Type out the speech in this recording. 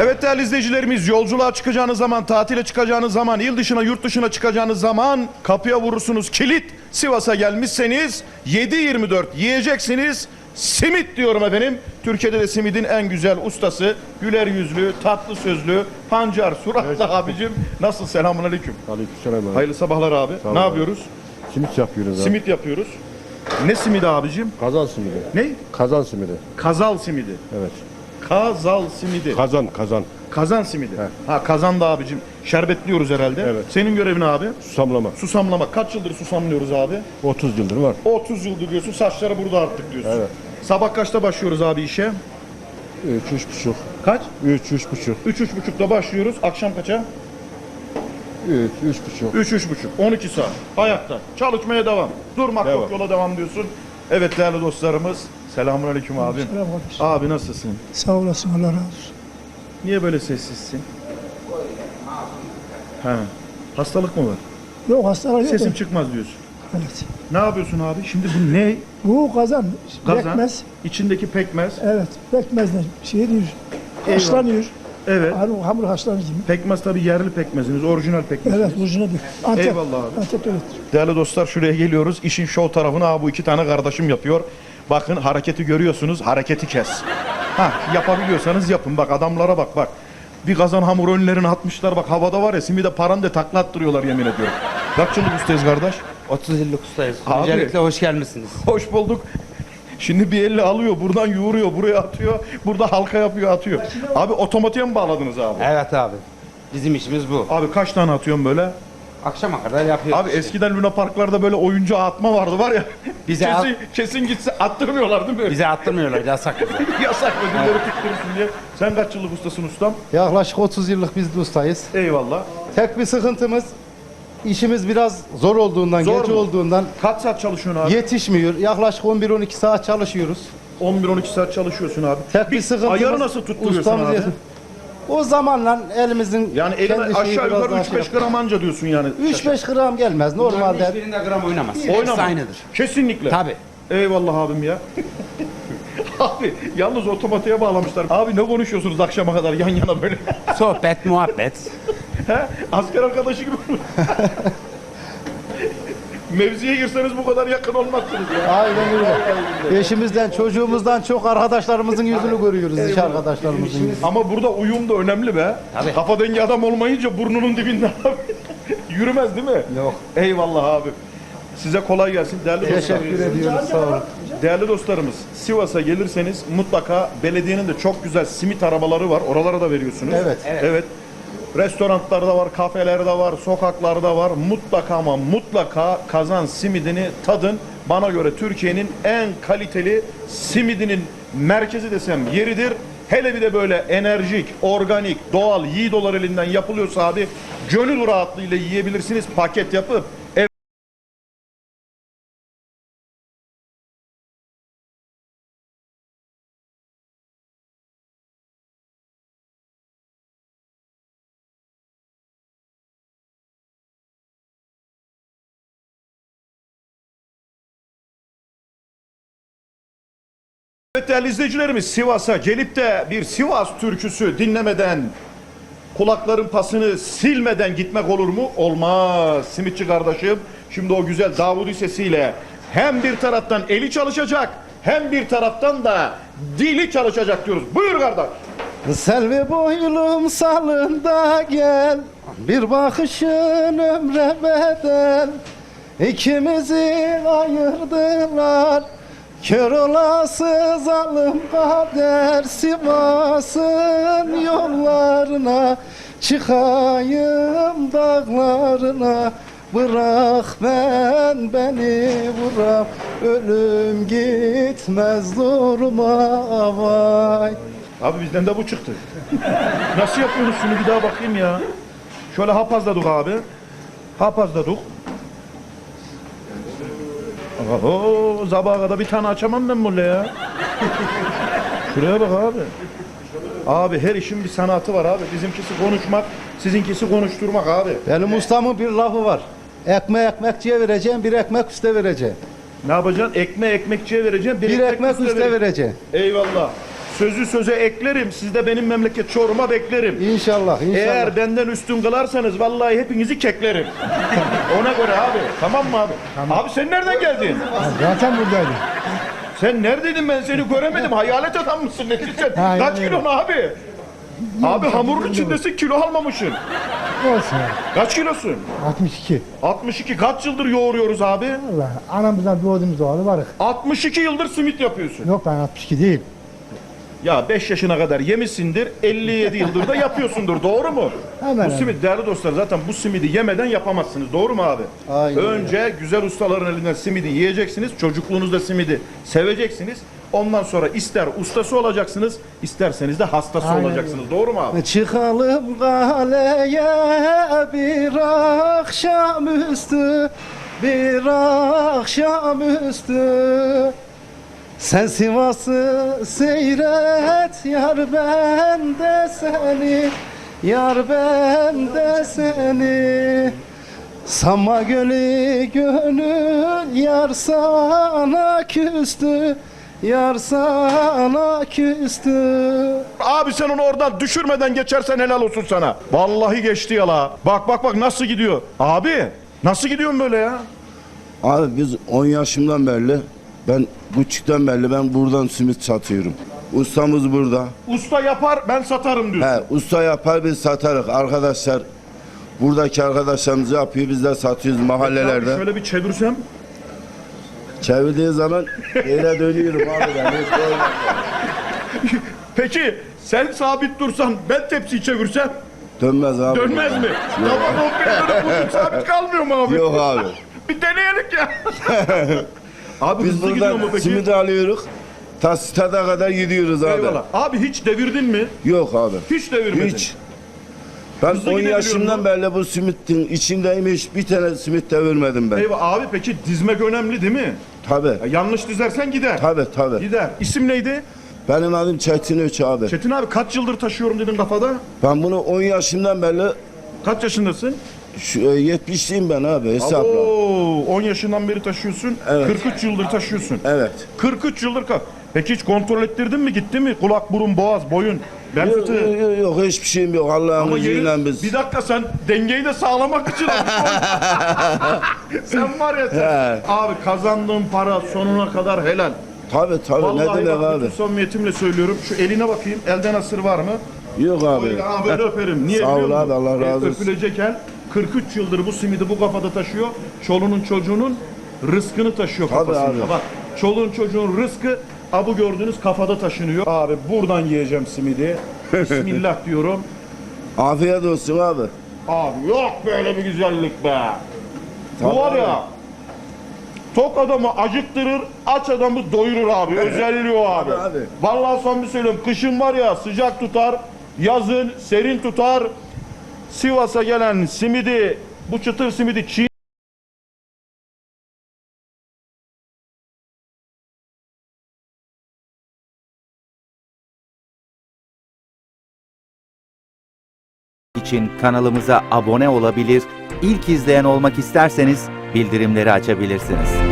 Evet değerli izleyicilerimiz yolculuğa çıkacağınız zaman, tatile çıkacağınız zaman, il dışına, yurt dışına çıkacağınız zaman kapıya vurursunuz kilit. Sivas'a gelmişseniz 7-24 yiyeceksiniz. Simit diyorum efendim. Türkiye'de de simidin en güzel ustası, güler yüzlü, tatlı sözlü, pancar, suratlı abicim. Nasıl selamun aleyküm. Aleykümselam abi. Hayırlı sabahlar abi. ol ne abi. yapıyoruz? Simit yapıyoruz abi. Simit yapıyoruz. Ne simidi abicim? Kazan simidi. Ne? Kazan simidi. Kazal simidi. Evet. Kazal simidi. Kazan, kazan. Kazan simidi. Ha kazan da abicim. Şerbetliyoruz herhalde. Evet. Senin görevin abi. Susamlama. Susamlama. Kaç yıldır susamlıyoruz abi? 30 yıldır var. 30 yıldır diyorsun. Saçları burada arttık diyorsun. Evet. Sabah kaçta başlıyoruz abi işe? 3, üç buçuk. Kaç? 3, üç buçuk. 3 üç buçukta başlıyoruz. Akşam kaça? 3, üç buçuk. 3 üç buçuk. 12 saat. Ayakta. Çalışmaya devam. Durmak yok Devam. yola devam diyorsun. Evet değerli dostlarımız. Selamun aleyküm abi. Selam kardeşim. Abi nasılsın? Sağ olasın Allah razı olsun. Niye böyle sessizsin? He. Hastalık mı var? Yok hastalık yok. Sesim çıkmaz diyorsun. Evet. Ne yapıyorsun abi? Şimdi bu ne? Bu kazan, Kazan. pekmez. İçindeki pekmez. Evet, pekmezle şey diyor. Haşlanıyor. Evet. Hamur, hamur haşlanır gibi. Pekmez tabii yerli pekmeziniz, orijinal pekmez. Evet, ucuna bir. Antep. Eyvallah abi. Antep evet. Değerli dostlar şuraya geliyoruz. İşin şov tarafını ha bu iki tane kardeşim yapıyor. Bakın hareketi görüyorsunuz. Hareketi kes. Ha yapabiliyorsanız yapın. Bak adamlara bak bak. Bir kazan hamur önlerine atmışlar. Bak havada var ya simide parande takla attırıyorlar yemin ediyorum. Kaç yıllık ustayız kardeş? 30 yıllık ustayız. Abi. Öncelikle hoş gelmişsiniz. Hoş bulduk. Şimdi bir elle alıyor, buradan yoğuruyor, buraya atıyor. Burada halka yapıyor, atıyor. Abi otomatiğe mi bağladınız abi? Evet abi. Bizim işimiz bu. Abi kaç tane atıyorsun böyle? Akşama kadar yapıyoruz. Abi işte. eskiden Luna Parklarda böyle oyuncu atma vardı var ya. Bize kesin, kesin gitse attırmıyorlar değil mi? Bize attırmıyorlar yasak. Yasak ödülleri tutturursun diye. Sen kaç yıllık ustasın ustam? Yaklaşık 30 yıllık biz de ustayız. Eyvallah. Tek bir sıkıntımız işimiz biraz zor olduğundan, Zor gece mu? olduğundan Kaç saat çalışıyorsun abi? yetişmiyor. Yaklaşık 11-12 saat çalışıyoruz. 11-12 saat çalışıyorsun abi. Tek bir, sıkıntımız ayarı nasıl tutturuyorsun ustamız abi? yetim. O zamanla elimizin Yani elime kendi şeyi aşağı biraz yukarı daha 3-5 şey gram anca diyorsun yani. yap- 3-5 gram gelmez Normalde hiçbirinde gram oynamaz. Hepsi Oynama. aynıdır. Kesinlikle. Tabi. Eyvallah abim ya. abi yalnız otomatiğe bağlamışlar. Abi ne konuşuyorsunuz akşama kadar yan yana böyle? Sohbet, muhabbet. Asker arkadaşı gibi mi? Mevziye girseniz bu kadar yakın olmazsınız ya. Aynen öyle. Eşimizden, çocuğumuzdan çok arkadaşlarımızın yüzünü görüyoruz, iş arkadaşlarımızın yüzünü. Ama burada uyum da önemli be. Tabii. Kafa dengi adam olmayınca burnunun dibinden abi. Yürümez değil mi? Yok. Eyvallah abi. Size kolay gelsin değerli dostlar. Teşekkür ediyoruz, sağ olun. Değerli dostlarımız, Sivas'a gelirseniz mutlaka belediyenin de çok güzel simit arabaları var. Oralara da veriyorsunuz. Evet. Evet. Restoranlarda var, kafelerde var, sokaklarda var. Mutlaka ama mutlaka kazan simidini tadın. Bana göre Türkiye'nin en kaliteli simidinin merkezi desem yeridir. Hele bir de böyle enerjik, organik, doğal, yiğidolar elinden yapılıyorsa abi gönül rahatlığıyla yiyebilirsiniz paket yapıp. Evet değerli izleyicilerimiz Sivas'a gelip de bir Sivas türküsü dinlemeden kulakların pasını silmeden gitmek olur mu? Olmaz. Simitçi kardeşim şimdi o güzel Davudi sesiyle hem bir taraftan eli çalışacak hem bir taraftan da dili çalışacak diyoruz. Buyur kardeş. Selvi boylum salında gel Bir bakışın ömre bedel İkimizi ayırdılar Kör olası zalim kader Sivas'ın yollarına Çıkayım dağlarına Bırak ben beni bırak Ölüm gitmez durma vay Abi bizden de bu çıktı. Nasıl yapıyoruz şunu bir daha bakayım ya. Şöyle hapazladık abi. Hapazladık. Oho, sabaha kadar bir tane açamam ben böyle ya. Şuraya bak abi. Abi her işin bir sanatı var abi. Bizimkisi konuşmak, sizinkisi konuşturmak abi. Benim ustamın bir lafı var. Ekmeği ekmekçiye vereceğim, bir ekmek üste vereceğim. Ne yapacaksın? Ekmeği ekmekçiye vereceğim. Bir ekmek üste vereceksin. vereceğim. Eyvallah. sözü söze eklerim. Siz de benim memleket Çorum'a beklerim. İnşallah, inşallah. Eğer benden üstün kılarsanız vallahi hepinizi keklerim. Ona göre abi. Tamam mı abi? Abi sen nereden geldin? Zaten buradaydım. Sen neredeydin ben seni göremedim. Hayalet adam mısın nesin sen? Kaç öyle. kilon abi? Abi hamurun içindesin kilo almamışsın. Olsun ya. Kaç kilosun? 62. 62 kaç yıldır yoğuruyoruz abi? Allah anamızdan doğduğumuz doğalı varık. 62 yıldır simit yapıyorsun. Yok ben 62 değil. Ya 5 yaşına kadar yemişsindir, 57 yıldır da yapıyorsundur. Doğru mu? Hemen bu hemen. simit değerli dostlar zaten bu simidi yemeden yapamazsınız. Doğru mu abi? Aynen öyle. Önce güzel ustaların elinden simidi yiyeceksiniz. Çocukluğunuzda simidi seveceksiniz. Ondan sonra ister ustası olacaksınız, isterseniz de hastası Aynen olacaksınız. Doğru mu abi? Çıkalım kaleye bir akşamüstü Bir akşamüstü Sen Sivas'ı seyret Yar ben de seni Yar ben de seni Sama gölü gönül Yar sana küstü Yar sana küstü Abi sen onu oradan düşürmeden geçersen helal olsun sana. Vallahi geçti ya la. Bak bak bak nasıl gidiyor. Abi nasıl gidiyorsun böyle ya? Abi biz 10 yaşımdan beri ben küçükten beri ben buradan simit satıyorum. Ustamız burada. Usta yapar ben satarım diyorsun. He, usta yapar biz satarız. Arkadaşlar buradaki arkadaşlarımız yapıyor biz de satıyoruz Abi mahallelerde. şöyle bir çevirsem. Çevirdiği zaman yere dönüyorum abi ben. Hiç böyle- Peki sen sabit dursan ben tepsiyi çevirsem Dönmez abi. dönmez mi? Tamam o bulduk sabit kalmıyor mu abi? Yok abi. Bir deneyelim ya. abi Biz hızlı gidiyor mu buradan peki? simit alıyoruz. Ta stada kadar gidiyoruz abi. Eyvallah. Abi hiç devirdin mi? Yok abi. Hiç devirmedin. Hiç. Ben Hızlı 10 gidebiliyorum yaşımdan mu? beri bu simitin içindeyim hiç bir tane simit devirmedim ben. Eyvallah. Abi peki dizmek önemli değil mi? Tabi. Ya yanlış dizersen gider. Tabi tabi. Gider. İsim neydi? Benim adım Çetin Öç abi. Çetin abi kaç yıldır taşıyorum dedin kafada? Ben bunu 10 yaşımdan beri Kaç yaşındasın? Şu, e, 70'liyim ben abi hesapla. Oo, 10 yaşından beri taşıyorsun. Evet. 43 yıldır taşıyorsun. Evet. 43 yıldır ka. Peki hiç kontrol ettirdin mi? Gitti mi? Kulak, burun, boğaz, boyun, bel Yok, fıtığı. yok, yok, hiçbir şeyim yok Allah'ın Ama yeri- izniyle biz. bir dakika sen dengeyi de sağlamak için sen var ya sen. He. Abi kazandığın para sonuna kadar helal. Tabi tabi ne Vallahi demek bak abi. bütün samimiyetimle söylüyorum. Şu eline bakayım. Elden asır var mı? Yok abi. Böyle, ha, böyle öperim. Niye Sağ ol biliyor musun? abi, Allah E, razı olsun. Öpülecek el 43 yıldır bu simidi bu kafada taşıyor. Çoluğunun çocuğunun rızkını taşıyor Tabii kafasında. abi. Bak çoluğun çocuğun rızkı ha bu gördüğünüz kafada taşınıyor. Abi buradan yiyeceğim simidi. Bismillah diyorum. Afiyet olsun abi. Abi yok böyle bir güzellik be. Tabii bu var ya tok adamı acıktırır, aç adamı doyurur abi. Özelliği o abi. Tabii abi. Vallahi son bir söylüyorum. Kışın var ya sıcak tutar, yazın serin tutar. Sivas'a gelen simidi, bu çıtır simidi çiğ için kanalımıza abone olabilir, ilk izleyen olmak isterseniz bildirimleri açabilirsiniz.